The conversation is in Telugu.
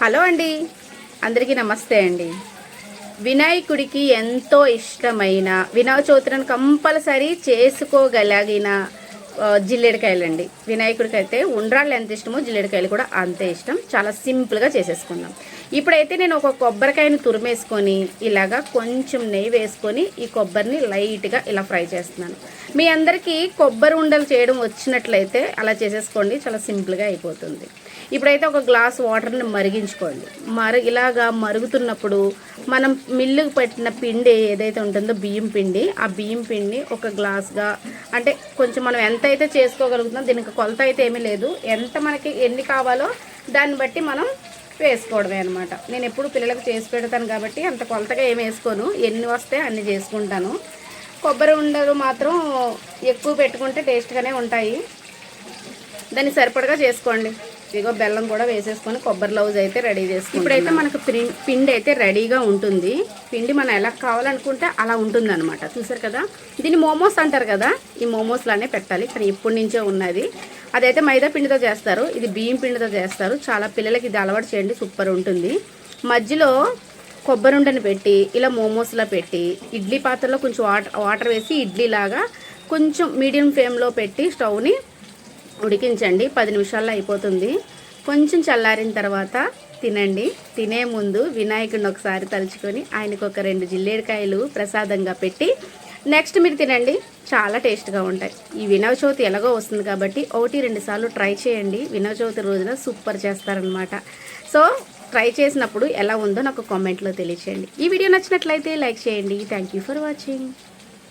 హలో అండి. అందరికీ నమస్తే అండి. వినాయకుడికి ఎంతో ఇష్టమైన వినాయక చవితిని కంపల్సరీ చేసుకోగలిగిన జిల్లేడికాయలండి. వినాయకుడికి అయితే ఉండ్రాళ్ళు ఎంత ఇష్టమో జిల్లేడికాయలు కూడా అంతే ఇష్టం. చాలా సింపుల్గా చేసేసుకుందాం. ఇప్పుడైతే నేను ఒక కొబ్బరికాయని తురిమేసుకొని ఇలాగా కొంచెం నెయ్యి వేసుకొని ఈ కొబ్బరిని లైట్గా ఇలా ఫ్రై చేస్తున్నాను. మీ అందరికీ కొబ్బరి ఉండలు చేయడం వచ్చినట్లయితే అలా చేసేసుకోండి. చాలా సింపుల్గా అయిపోతుంది. ఇప్పుడైతే ఒక గ్లాస్ వాటర్ని మరిగించుకోండి. మరు ఇలాగా మరుగుతున్నప్పుడు మనం మిల్లుకు పెట్టిన పిండి ఏదైతే ఉంటుందో బియ్యం పిండి ఆ బియ్యం పిండి ఒక గ్లాస్గా అంటే కొంచెం మనం ఎంత అయితే చేసుకోగలుగుతున్నాం దీనికి కొలత అయితే ఏమీ లేదు. ఎంత మనకి ఎన్ని కావాలో దాన్ని బట్టి మనం వేసుకోవడమే అనమాట నేను ఎప్పుడు పిల్లలకు చేసి పెడతాను కాబట్టి అంత కొలతగా ఏమి వేసుకోను. ఎన్ని వస్తే అన్ని చేసుకుంటాను. కొబ్బరి ఉండలు మాత్రం ఎక్కువ పెట్టుకుంటే టేస్ట్గానే ఉంటాయి. దాన్ని సరిపడగా చేసుకోండి. ఇదిగో బెల్లం కూడా వేసేసుకొని కొబ్బరి లౌజ్ అయితే రెడీ చేసుకుంటాం ఇప్పుడైతే మనకు పిండి అయితే రెడీగా ఉంటుంది. పిండి మనం ఎలా కావాలనుకుంటే అలా ఉంటుంది అనమాట చూసారు కదా? దీన్ని మోమోస్ అంటారు కదా? ఈ మోమోస్ లానే పెట్టాలి. కానీ ఇప్పటి నుంచే ఉన్నది. అదైతే మైదా పిండితో చేస్తారు. ఇది బియ్యం పిండితో చేస్తారు. చాలా పిల్లలకి ఇది అలవాటు చేయండి. సూపర్ ఉంటుంది. మధ్యలో కొబ్బరి ఉండని పెట్టి ఇలా మోమోస్లా పెట్టి ఇడ్లీ పాత్రలో కొంచెం వాటర్ వాటర్ వేసి ఇడ్లీ లాగా కొంచెం మీడియం ఫ్లేమ్లో పెట్టి స్టవ్ని ఉడికించండి. పది నిమిషాల్లో అయిపోతుంది. కొంచెం చల్లారిన తర్వాత తినండి. తినే ముందు వినాయకుడిని ఒకసారి తలుచుకొని ఆయనకు ఒక రెండు జిల్లేడికాయలు ప్రసాదంగా పెట్టి నెక్స్ట్ మీరు తినండి. చాలా టేస్ట్గా ఉంటాయి. ఈ వినవ చవితి ఎలాగో వస్తుంది కాబట్టి ఒకటి రెండు సార్లు ట్రై చేయండి. వినవ చవితి రోజున సూపర్ చేస్తారనమాట సో ట్రై చేసినప్పుడు ఎలా ఉందో నాకు కామెంట్లో తెలియచేయండి. ఈ వీడియో నచ్చినట్లయితే లైక్ చేయండి. Thank you for watching